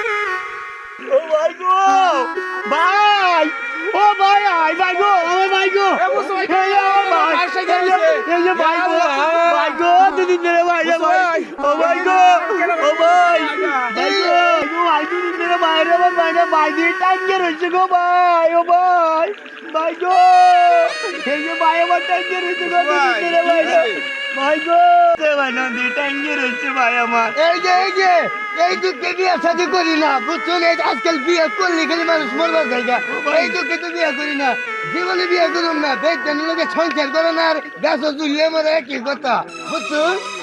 ভাই গো! ভাই! ও ভাই আই ভাই গো! আমার ভাই গো! এই যে ভাই এই যে- ভাই গো। ভাই গো দুদিন ধরে ভাই ভাই। ও ভাই গো ও ভাই? আমার ভাই রে ভাই দিয়ে টাঙ্গে রয়েছে গো ভাই ও ভাই। ভাই গো এই যে ভাই আমার টাঙ্গে রয়েছে গো দুদিন ধরে ভাই রে ভাই গো। এ ভাই নদী টাঙ্গে রয়েছে ভাই আমার। এই যে এই যে এই দুঃখে বিয়ে শাদি করি না বুঝছেন? এই আজকাল বিয়ে করলে খালি মানুষ মরবার জায়গা। এই দুঃখে তো বিয়ে করি না। জীবনে বিয়ে করুন না বেতন লোকে সংসার করে না আর গাছ জুলিয়ে মরে একই কথা না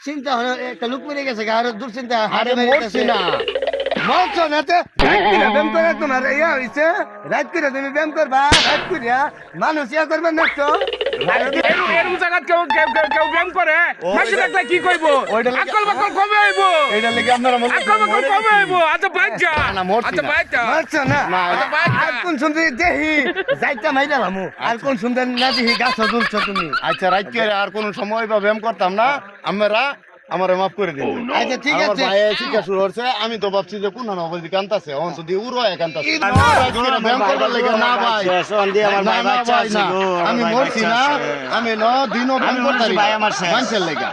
চিন্তা হলো একটা লোক মরে গেছে আর দূর চিন্তা আরে মরছি না। মরছো না তে? রাত করে ব্যায়াম করে তোমার ইয়া হইছে রাত করে তুমি ব্যায়াম করবা রাত করে মানুষ ইয়া করবে না তো? এরম জায়গাত কেউ কেউ ব্যায়াম করে? মাসি দেখলে কি কইব? আকল বাকল কবে হইব? এইটা লেগে আপনারা আকল বাকল কবে হইব? আচ্ছা বাইজা না, মরছি আচ্ছা না। বাইজা মরছো না? আচ্ছা আর কোন সুন্দর দেহি যাইতা মাইরা লামু আর কোন সুন্দর না দেহি গাছ দুলছো তুমি। আচ্ছা রাত করে আর কোন সময় বা ব্যায়াম করতাম না আমরা আমার মাফ করে দিন। আচ্ছা, ঠিক আমার ভাই শিক্ষা শুরু হচ্ছে আমি তো ভাবছি যে কোন না বলছি কান্তাছে অন তো দিয়ে উড়ো কান্তাছে ব্যায়াম করবার লাগে না ভাই। আমার ভাই বাচ্চা আছে গো, আমি মরছি না আছে। আমি ন দিনও ব্যায়াম মরছি, ভাই, আমার। মানুষের লেগা।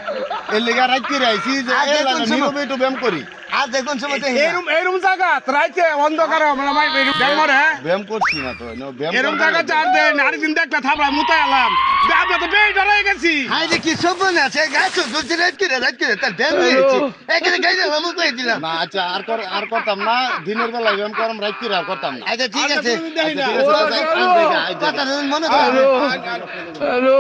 এর লেগা রাত করে আইছি যে এ লাগা একটু ব্যায়াম করি। আর দেখুন সময় দেহি না। এরম এরম জায়গাত রাইতে অন্ধকার মাই ব্যায়াম করে ব্যায়াম করছি না তো ন, ব্যায়াম এরম করবার জায়গা লাগে। চার দেন আর দিন দেখলে থাপড়া মুতাই আলাম আমরা তো বেই ডরাই গেছি। হাই দেখি সব না আছে গাছ দুলছে রাত করে রাত করে তার ব্যায়াম হয়েছে এখানে গাইলে লামু কই দিলাম। না আচ্ছা আর কর- আর করতাম না দিনের বেলা ব্যায়াম করম রাত করে আর করতাম না। আচ্ছা ঠিক আচ্ছা, আছে। আচ্ছা, ঠিক আছে। কথা মনে করো হ্যালো।